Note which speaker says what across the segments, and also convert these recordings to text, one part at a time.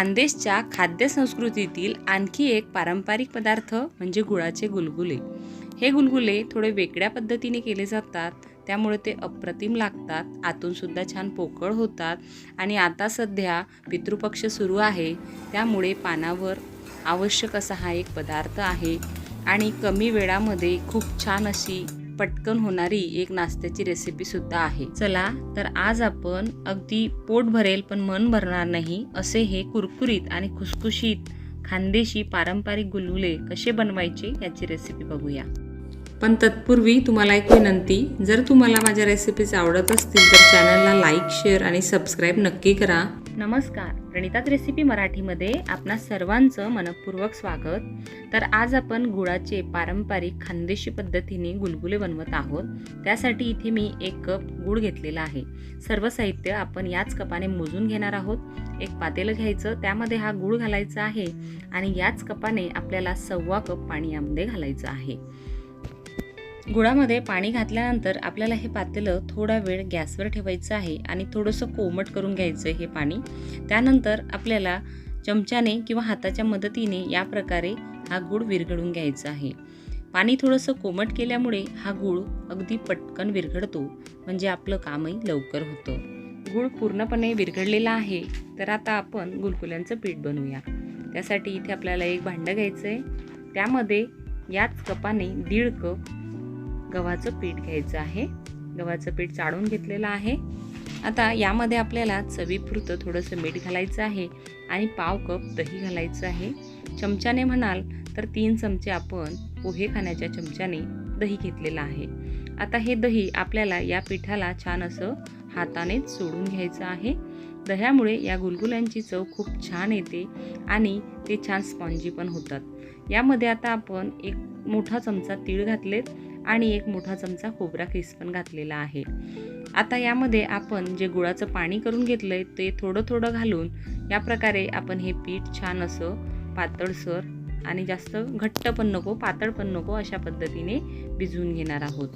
Speaker 1: खानदेशच्या खाद्यसंस्कृतीतील आणखी एक पारंपरिक पदार्थ म्हणजे गुळाचे गुलगुले. हे गुलगुले थोडे वेगळ्या पद्धतीने केले जातात त्यामुळे ते अप्रतिम लागतात आतूनसुद्धा छान पोकळ होतात आणि आता सध्या पितृपक्ष सुरू आहे. त्यामुळे पानावर आवश्यक असा हा एक पदार्थ आहे आणि कमी वेळामध्ये खूप छान अशी पटकन होणारी एक नाश्त्याची रेसिपी सुद्धा आहे. चला तर आज आपण अगदी पोट भरेल पण मन भरणार नाही असे हे कुरकुरीत आणि खुसखुशीत खानदेशी पारंपरिक गुलगुले कसे बनवायचे याची रेसिपी बघूया. पण तत्पूर्वी तुम्हाला एक विनंती जर तुम्हाला माझ्या रेसिपीज आवडत असतील तर चॅनलला लाईक शेअर आणि सबस्क्राईब नक्की करा. नमस्कार. प्रणितात रेसिपी मराठीमध्ये आपणा सर्वांचं मनपूर्वक स्वागत. तर आज आपण गुळाचे पारंपरिक खानदेशी पद्धतीने गुलगुले बनवत आहोत. त्यासाठी इथे मी एक कप गुळ घेतलेला आहे. सर्व साहित्य आपण याच कपाने मोजून घेणार आहोत. एक पातेलं घ्यायचं त्यामध्ये हा गुळ घालायचा आहे आणि याच कपाने आपल्याला सव्वा कप पाणी यामध्ये घालायचं आहे. गुळामध्ये पाणी घातल्यानंतर आपल्याला हे पातेलं थोडा वेळ गॅसवर ठेवायचं आहे आणि थोडंसं कोमट करून घ्यायचं हे पाणी. त्यानंतर आपल्याला चमच्याने किंवा हाताच्या मदतीने या प्रकारे हा गूळ विरघळून घ्यायचा आहे. पाणी थोडंसं कोमट केल्यामुळे हा गूळ अगदी पटकन विरघळतो म्हणजे आपलं कामही लवकर होतं. गूळ पूर्णपणे विरघळलेला आहे तर आता आपण गुलकुल्यांचं पीठ बनवूया. त्यासाठी इथे आपल्याला एक भांडं घ्यायचं आहे त्यामध्ये याच कपाने दीड कप गव्हाचं पीठ घ्यायचं आहे. गव्हाचं पीठ चाळून घेतलेलं आहे. आता यामध्ये आपल्याला चवीपुरतं थोडंसं मीठ घालायचं आहे आणि पाव कप दही घालायचं आहे. चमच्याने म्हणाल तर तीन चमचे आपण पोहे खाण्याच्या चमच्याने दही घेतलेलं आहे. आता हे दही आपल्याला या पिठाला छान असं हाताने सोडून घ्यायचं आहे. दह्यामुळे या गुलगुल्यांची चव खूप छान येते आणि ते छान स्पॉन्जी पण होतात. यामध्ये आता आपण एक मोठा चमचा तीळ घातलेत. आणि एक मोठा चमचा खोबरा खिस पण घातलेला आहे. आता यामध्ये आपण जे गुळाचं पाणी करून घेतलं आहे ते थोडं थोडं घालून या प्रकारे आपण हे पीठ छान असं पातळसर आणि जास्त घट्ट पण नको पातळ पण नको अशा पद्धतीने भिजवून घेणार आहोत.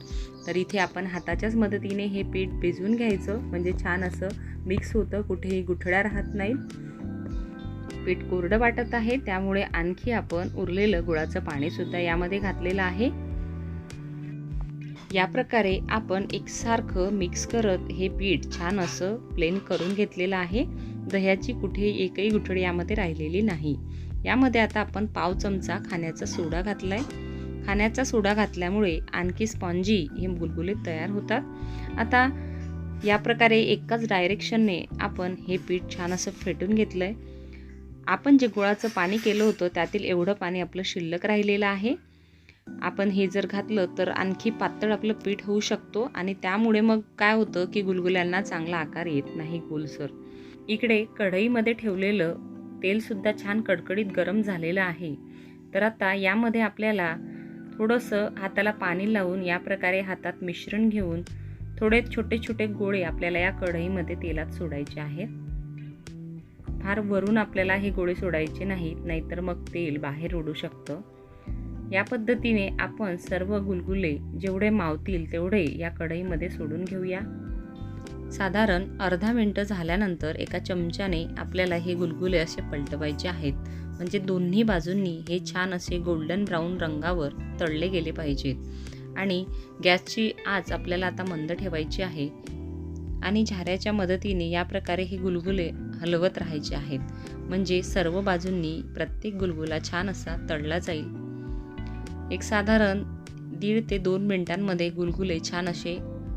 Speaker 1: तर इथे आपण हाताच्याच मदतीने हे पीठ भिजवून घ्यायचं म्हणजे छान असं मिक्स होतं कुठेही गुठळ्या राहत नाहीत. पीठ कोरडं वाटत आहे त्यामुळे आणखी आपण उरलेलं गुळाचं पाणीसुद्धा यामध्ये घातलेलं आहे. या प्रकारे आपण एकसारखं मिक्स करत हे पीठ छान असं प्लेन करून घेतलेलं आहे. दह्याची कुठे एकही गुठळी यामध्ये राहिलेली नाही. यामध्ये आता आपण पाव चमचा खाण्याचा सोडा घातला आहे खाण्याचा सोडा घातल्यामुळे आणखी स्पॉन्जी हे बुलबुले तयार होतात. आता या प्रकारे एकाच डायरेक्शनने आपण हे पीठ छान असं फेटून घेतलं आहे आपण जे गुळाचं पाणी केलं होतं त्यातील एवढं पाणी आपलं शिल्लक राहिलेलं आहे. आपण हे जर घातलं तर आणखी पातळ आपलं पीठ होऊ शकतो आणि त्यामुळे मग काय होतं की गुलगुल्यांना चांगला आकार येत नाही गोलसर. इकडे कढईमध्ये ठेवलेलं तेलसुद्धा छान कडकडीत गरम झालेलं आहे. तर आता यामध्ये आपल्याला थोडंसं हाताला पाणी लावून या प्रकारे हातात मिश्रण घेऊन थोडे छोटे छोटे गोळे आपल्याला या कढईमध्ये तेलात सोडायचे आहेत. फार वरून आपल्याला हे गोळे सोडायचे नाहीत नाहीतर मग तेल बाहेर उडू शकतं. या पद्धतीने आपण सर्व गुलगुले जेवढे मावतील तेवढे या कढईमध्ये सोडून घेऊया. साधारण अर्धा मिनटं झाल्यानंतर एका चमच्याने आपल्याला हे गुलगुले असे पलटवायचे आहेत. म्हणजे दोन्ही बाजूंनी हे छान असे गोल्डन ब्राऊन रंगावर तळले गेले पाहिजेत. आणि गॅसची आच आपल्याला आता मंद ठेवायची आहे. आणि झाऱ्याच्या मदतीने या प्रकारे हे गुलगुले हलवत राहायचे आहेत. म्हणजे सर्व बाजूंनी प्रत्येक गुलगुला छान असा तळला जाईल. एक साधारण दीड ते दोन मिनटांमध्ये गुलगुले छान असे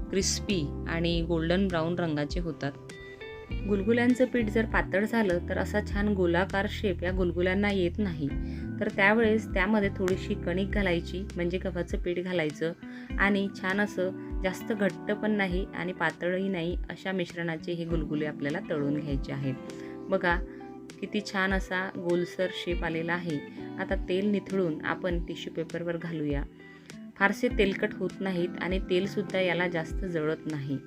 Speaker 1: क्रिस्पी आणि गोल्डन ब्राऊन रंगाचे होतात. गुलगुल्यांचं पीठ जर पातळ झालं तर असा छान गोलाकार शेप या गुलगुल्यांना येत नाही. तर त्यावेळेस त्यामध्ये थोडीशी कणिक घालायची म्हणजे गव्हाचं पीठ घालायचं आणि छान असं जास्त घट्ट पण नाही आणि पातळही नाही अशा मिश्रणाचे हे गुलगुले आपल्याला तळून घ्यायचे आहेत. बघा किती छान असा गोलसर शेप आलेला आहे. आता तेल निथळून आपण टिश्यू पेपरवर घालूया. फारसे तेलकट होत नाहीत आणि तेलसुद्धा याला जास्त जळत नाही.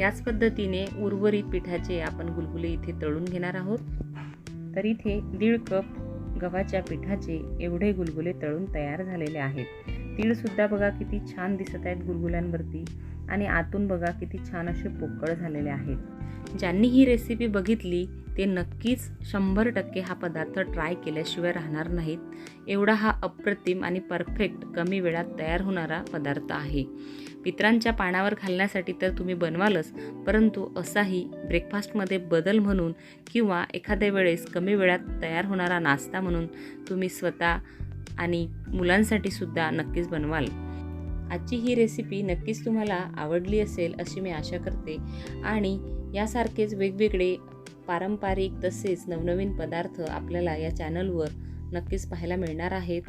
Speaker 1: याच पद्धतीने उर्वरित पिठाचे आपण गुलगुले इथे तळून घेणार आहोत. तर इथे दीड कप गव्हाच्या पिठाचे एवढे गुलगुले तळून तयार झालेले आहेत. तीळसुद्धा बघा किती छान दिसत आहेत गुलगुल्यांवरती आणि आतून बघा किती छान असे पोकळ झालेले आहेत. ज्यांनी ही रेसिपी बघितली ते नक्कीच शंभर टक्के हा पदार्थ ट्राय केल्याशिवाय राहणार नाहीत. एवढा हा अप्रतिम आणि परफेक्ट कमी वेळात तयार होणारा पदार्थ आहे. पित्रांच्या पानावर घालण्यासाठी तर तुम्ही बनवालच परंतु असाही ब्रेकफास्टमध्ये बदल म्हणून किंवा एखाद्या वेळेस कमी वेळात तयार होणारा नाश्ता म्हणून तुम्ही स्वतः आणि मुलांसाठी सुद्धा नक्कीच बनवाल. आजची ही रेसिपी नक्कीच तुम्हाला आवडली असेल अशी मी आशा करते. आणि यासारखेच वेगवेगळे पारंपरिक तसेच नवनवीन पदार्थ आपल्याला या चॅनलवर नक्कीच पाहायला मिळणार आहेत.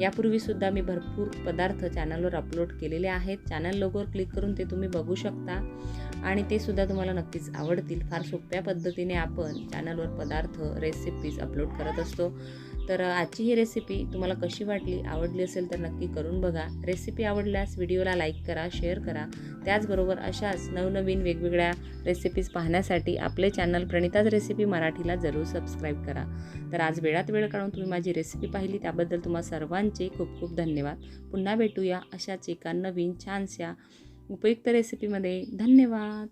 Speaker 1: यापूर्वीसुद्धा मी भरपूर पदार्थ चॅनलवर अपलोड केलेले आहेत. चॅनल लोगोवर क्लिक करून ते तुम्ही बघू शकता. आणि ते सुद्धा तुम्हाला नक्कीच आवडतील. फार सोप्या पद्धतीने आपण चॅनलवर पदार्थ रेसिपीज अपलोड करत असतो. तर आजची ही रेसिपी तुम्हाला कशी वाटली आवडली असेल तर नक्की करून बघा. रेसिपी आवडल्यास व्हिडिओला लाईक करा शेअर करा. त्याचबरोबर अशाच नवनवीन वेगवेगळ्या रेसिपीज पाहण्यासाठी आपले चॅनल प्रणिताज रेसिपी मराठीला जरूर सबस्क्राईब करा. तर आज वेळात वेळ काढून तुम्ही माझी रेसिपी पाहिली त्याबद्दल तुम्हा सर्वांचे खूप खूप धन्यवाद. पुन्हा भेटूया अशाच एका नवीन छानशा उपयुक्त रेसिपीमध्ये धन्यवाद!